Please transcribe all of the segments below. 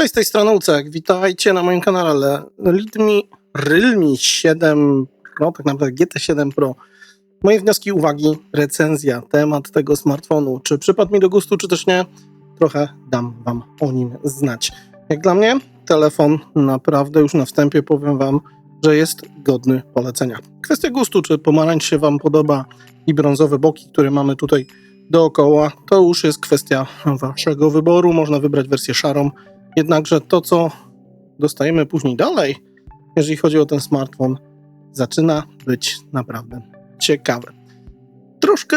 Cześć, z tej strony Ucek. Witajcie na moim kanale Realme, Realme 7 Pro, tak naprawdę GT7 Pro. Moje wnioski, uwagi, recenzja, temat tego smartfonu. Czy przypadł mi do gustu, czy też nie? Trochę dam Wam o nim znać. Jak dla mnie, telefon naprawdę już na wstępie powiem Wam, że jest godny polecenia. Kwestia gustu, czy pomarańcz się Wam podoba i brązowe boki, które mamy tutaj dookoła, to już jest kwestia Waszego wyboru. Można wybrać wersję szarą Jednakże to, co dostajemy później dalej, jeżeli chodzi o ten smartfon, zaczyna być naprawdę ciekawe. Troszkę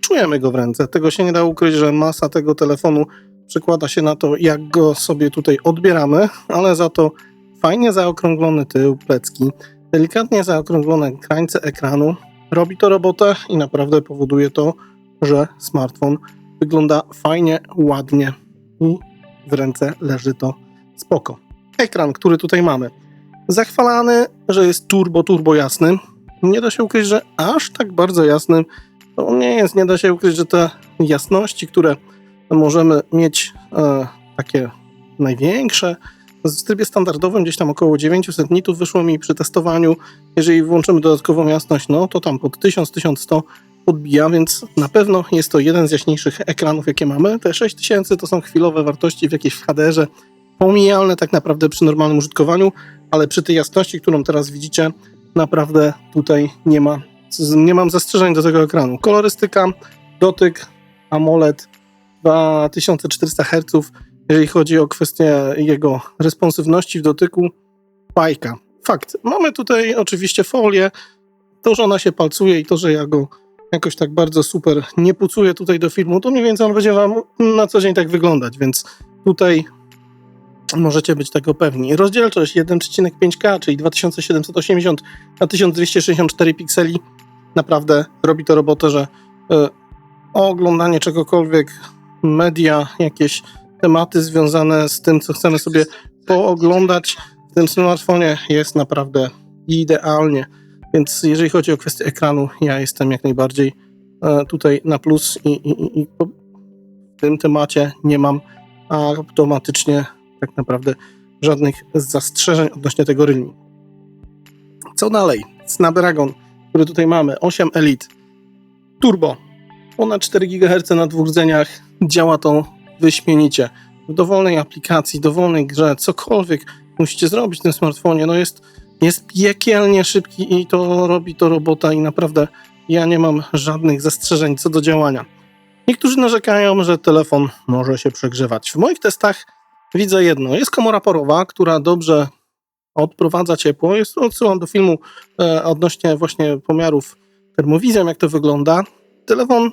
czujemy go w ręce. Tego się nie da ukryć, że masa tego telefonu przekłada się na to, jak go sobie tutaj odbieramy, ale za to fajnie zaokrąglony tył, plecki, delikatnie zaokrąglone krańce ekranu. Robi to robotę i naprawdę powoduje to, że smartfon wygląda fajnie, ładnie i w ręce leży to spoko. Ekran, który tutaj mamy, zachwalany, że jest turbo, turbo jasny. Nie da się ukryć, że aż tak bardzo jasnym to nie jest. Nie da się ukryć, że te jasności, które możemy mieć e, takie największe, w trybie standardowym gdzieś tam około 900 nitów wyszło mi przy testowaniu. Jeżeli włączymy dodatkową jasność, no to tam pod 1000-1100 podbija, więc na pewno jest to jeden z jaśniejszych ekranów, jakie mamy. Te 6000 to są chwilowe wartości w jakiejś HDR-ze, pomijalne tak naprawdę przy normalnym użytkowaniu, ale przy tej jasności, którą teraz widzicie, naprawdę tutaj nie ma, nie mam zastrzeżeń do tego ekranu. Kolorystyka, dotyk, AMOLED 2400 Hz, jeżeli chodzi o kwestię jego responsywności w dotyku, bajka. Fakt. Mamy tutaj oczywiście folię, to, że ona się palcuje i to, że ja go jakoś tak bardzo super nie pucuje tutaj do filmu, to mniej więcej on będzie wam na co dzień tak wyglądać, więc tutaj możecie być tego pewni. Rozdzielczość 1,5K, czyli 2780 na 1264 pikseli, naprawdę robi to robotę, że y, oglądanie czegokolwiek, media, jakieś tematy związane z tym, co chcemy sobie pooglądać w tym smartfonie jest naprawdę idealnie. Więc jeżeli chodzi o kwestię ekranu, ja jestem jak najbardziej e, tutaj na plus i, i, i w tym temacie nie mam automatycznie tak naprawdę żadnych zastrzeżeń odnośnie tego Realme. Co dalej? Snapdragon, który tutaj mamy, 8 Elite Turbo, ponad 4 GHz na dwóch rdzeniach, działa to wyśmienicie. W dowolnej aplikacji, dowolnej grze, cokolwiek musicie zrobić w tym smartfonie, no jest jest piekielnie szybki i to robi to robota i naprawdę ja nie mam żadnych zastrzeżeń co do działania. Niektórzy narzekają, że telefon może się przegrzewać. W moich testach widzę jedno. Jest komora porowa, która dobrze odprowadza ciepło. Jest, odsyłam do filmu e, odnośnie właśnie pomiarów termowizją, jak to wygląda. Telefon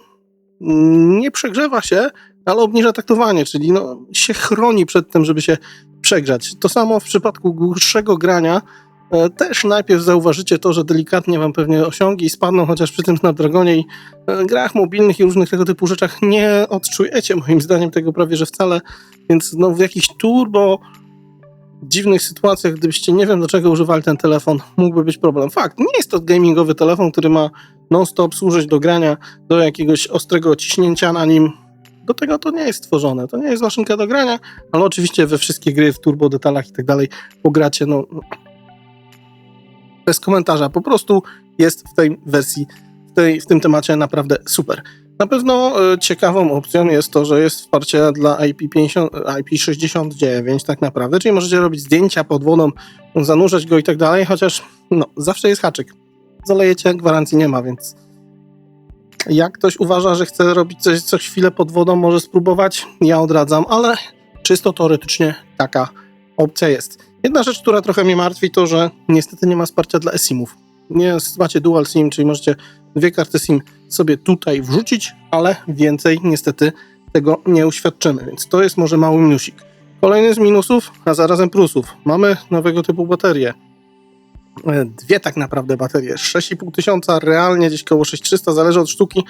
nie przegrzewa się, ale obniża taktowanie, czyli no, się chroni przed tym, żeby się przegrzać. To samo w przypadku dłuższego grania też najpierw zauważycie to, że delikatnie wam pewnie osiągi spadną, chociaż przy tym Snapdragonie i e, grach mobilnych i różnych tego typu rzeczach nie odczujecie moim zdaniem tego prawie, że wcale, więc no w jakichś turbo dziwnych sytuacjach, gdybyście nie wiem do czego używali ten telefon, mógłby być problem. Fakt, nie jest to gamingowy telefon, który ma non-stop służyć do grania, do jakiegoś ostrego ciśnięcia na nim. Do tego to nie jest stworzone. To nie jest maszynka do grania, ale oczywiście we wszystkie gry w turbo detalach i tak dalej pogracie, no bez komentarza. Po prostu jest w tej wersji, w, tej, w tym temacie naprawdę super. Na pewno e, ciekawą opcją jest to, że jest wsparcie dla IP50, IP69 tak naprawdę, czyli możecie robić zdjęcia pod wodą, zanurzać go i tak dalej, chociaż no, zawsze jest haczyk. Zalejecie, gwarancji nie ma, więc jak ktoś uważa, że chce robić coś co chwilę pod wodą, może spróbować, ja odradzam, ale czysto teoretycznie taka opcja jest. Jedna rzecz, która trochę mnie martwi, to że niestety nie ma wsparcia dla eSIM-ów. Nie macie dual SIM, czyli możecie dwie karty SIM sobie tutaj wrzucić, ale więcej niestety tego nie uświadczymy, więc to jest może mały minusik. Kolejny z minusów, a zarazem plusów. Mamy nowego typu baterie. Dwie tak naprawdę baterie, 6,5 tysiąca, realnie gdzieś koło 6300, zależy od sztuki,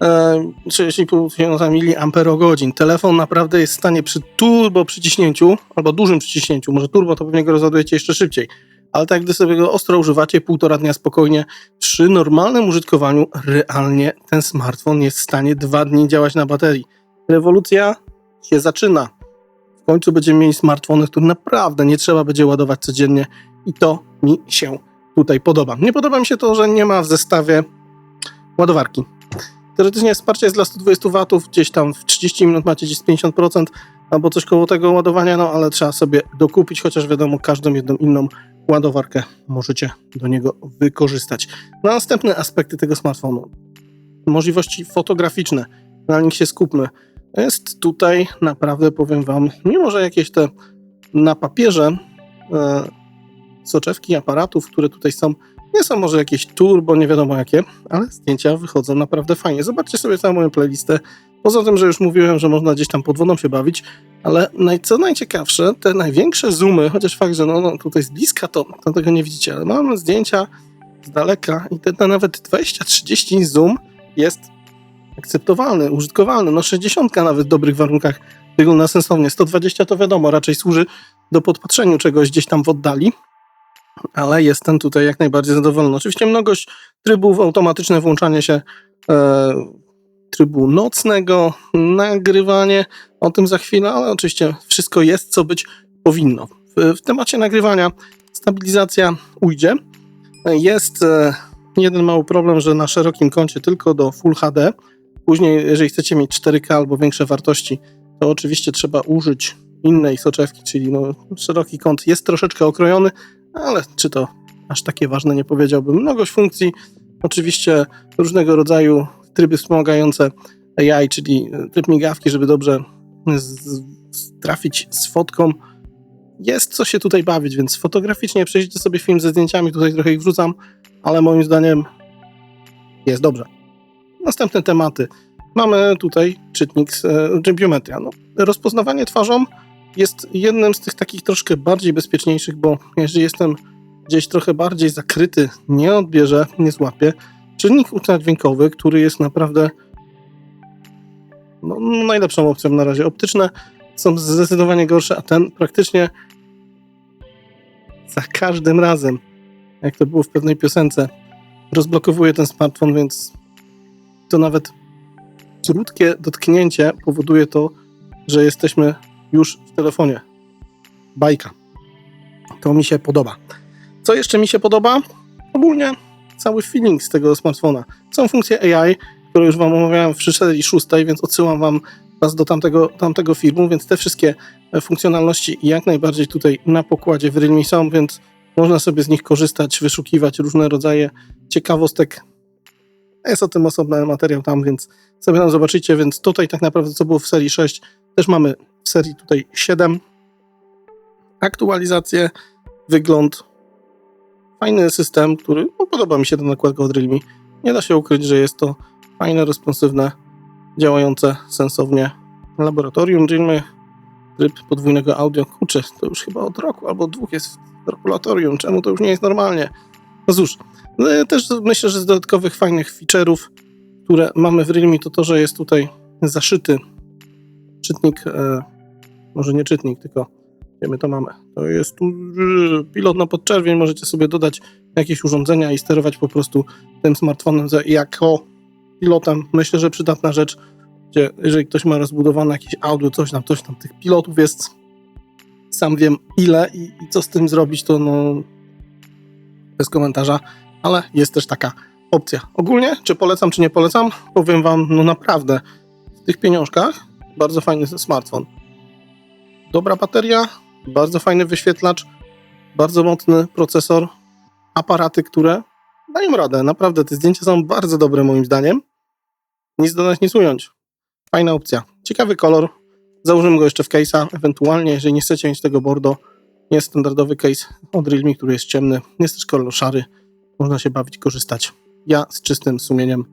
6,5 tysiąca mAh. Telefon naprawdę jest w stanie przy turbo przyciśnięciu, albo dużym przyciśnięciu, może turbo to pewnie go rozładujecie jeszcze szybciej, ale tak gdy sobie go ostro używacie, półtora dnia spokojnie, przy normalnym użytkowaniu realnie ten smartfon jest w stanie dwa dni działać na baterii. Rewolucja się zaczyna. W końcu będziemy mieli smartfony, które naprawdę nie trzeba będzie ładować codziennie i to mi się tutaj podoba. Nie podoba mi się to, że nie ma w zestawie ładowarki. Teoretycznie wsparcie jest dla 120 W, gdzieś tam w 30 minut macie gdzieś z 50% albo coś koło tego ładowania, no ale trzeba sobie dokupić, chociaż wiadomo, każdą jedną inną ładowarkę możecie do niego wykorzystać. Następne aspekty tego smartfonu. Możliwości fotograficzne. Na nich się skupmy. Jest tutaj naprawdę, powiem Wam, mimo że jakieś te na papierze e, soczewki aparatów, które tutaj są, nie są może jakieś turbo, nie wiadomo jakie, ale zdjęcia wychodzą naprawdę fajnie. Zobaczcie sobie całą moją playlistę. Poza tym, że już mówiłem, że można gdzieś tam pod wodą się bawić, ale naj, co najciekawsze, te największe zoomy, chociaż fakt, że no, no tutaj z bliska to, to tego nie widzicie, ale mam zdjęcia z daleka i te, te nawet 20-30 zoom jest akceptowalny, użytkowalny. No 60 nawet w dobrych warunkach wygląda sensownie. 120 to wiadomo, raczej służy do podpatrzeniu czegoś gdzieś tam w oddali, ale jestem tutaj jak najbardziej zadowolony. Oczywiście mnogość trybów, automatyczne włączanie się e, trybu nocnego, nagrywanie, o tym za chwilę, ale oczywiście wszystko jest, co być powinno. W, w temacie nagrywania stabilizacja ujdzie. Jest e, jeden mały problem, że na szerokim kącie tylko do Full HD. Później, jeżeli chcecie mieć 4K albo większe wartości, to oczywiście trzeba użyć innej soczewki, czyli no, szeroki kąt jest troszeczkę okrojony, ale czy to aż takie ważne nie powiedziałbym. Mnogość funkcji, oczywiście różnego rodzaju tryby wspomagające AI, czyli tryb migawki, żeby dobrze z, z, trafić z fotką. Jest co się tutaj bawić, więc fotograficznie przejdziecie sobie film ze zdjęciami, tutaj trochę ich wrzucam, ale moim zdaniem jest dobrze. Następne tematy. Mamy tutaj czytnik z e. No, rozpoznawanie twarzą jest jednym z tych takich troszkę bardziej bezpieczniejszych, bo jeżeli jestem gdzieś trochę bardziej zakryty, nie odbierze, nie złapie. Czynnik ultradźwiękowy, który jest naprawdę no, najlepszą opcją na razie. Optyczne są zdecydowanie gorsze, a ten praktycznie za każdym razem, jak to było w pewnej piosence, rozblokowuje ten smartfon, więc to nawet krótkie dotknięcie powoduje to, że jesteśmy już w telefonie. Bajka. To mi się podoba. Co jeszcze mi się podoba? Ogólnie cały feeling z tego smartfona. Są funkcje AI, które już Wam omawiałem w 6, więc odsyłam Wam Was do tamtego, tamtego filmu, więc te wszystkie funkcjonalności jak najbardziej tutaj na pokładzie w Realme są, więc można sobie z nich korzystać, wyszukiwać różne rodzaje ciekawostek. Jest o tym osobny materiał tam, więc sobie tam zobaczycie, więc tutaj tak naprawdę co było w serii 6, też mamy serii tutaj 7. Aktualizacje, wygląd, fajny system, który no, podoba mi się ten nakładka od Realme. Nie da się ukryć, że jest to fajne, responsywne, działające sensownie laboratorium Realme. Tryb podwójnego audio, kurczę, to już chyba od roku albo dwóch jest w laboratorium. Czemu to już nie jest normalnie? No cóż, no, też myślę, że z dodatkowych fajnych feature'ów, które mamy w Realme, to to, że jest tutaj zaszyty czytnik, e, może nie czytnik, tylko gdzie my to mamy. To jest tu pilot na podczerwień, możecie sobie dodać jakieś urządzenia i sterować po prostu tym smartfonem jako pilotem. Myślę, że przydatna rzecz, gdzie jeżeli ktoś ma rozbudowane jakieś audio, coś tam, coś tam, tych pilotów jest sam wiem ile i, i co z tym zrobić, to no bez komentarza, ale jest też taka opcja. Ogólnie, czy polecam, czy nie polecam, powiem wam, no naprawdę, w tych pieniążkach bardzo fajny smartfon. Dobra bateria, bardzo fajny wyświetlacz, bardzo mocny procesor, aparaty, które dają radę. Naprawdę, te zdjęcia są bardzo dobre moim zdaniem. Nic dodać, nic ująć. Fajna opcja. Ciekawy kolor. Założymy go jeszcze w case'a, ewentualnie, jeżeli nie chcecie mieć tego bordo, jest standardowy case od Realme, który jest ciemny. Jest też kolor szary. Można się bawić, korzystać. Ja z czystym sumieniem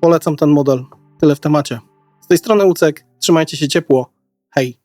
polecam ten model. Tyle w temacie. Z tej strony Ucek. Trzymajcie się ciepło. Hej!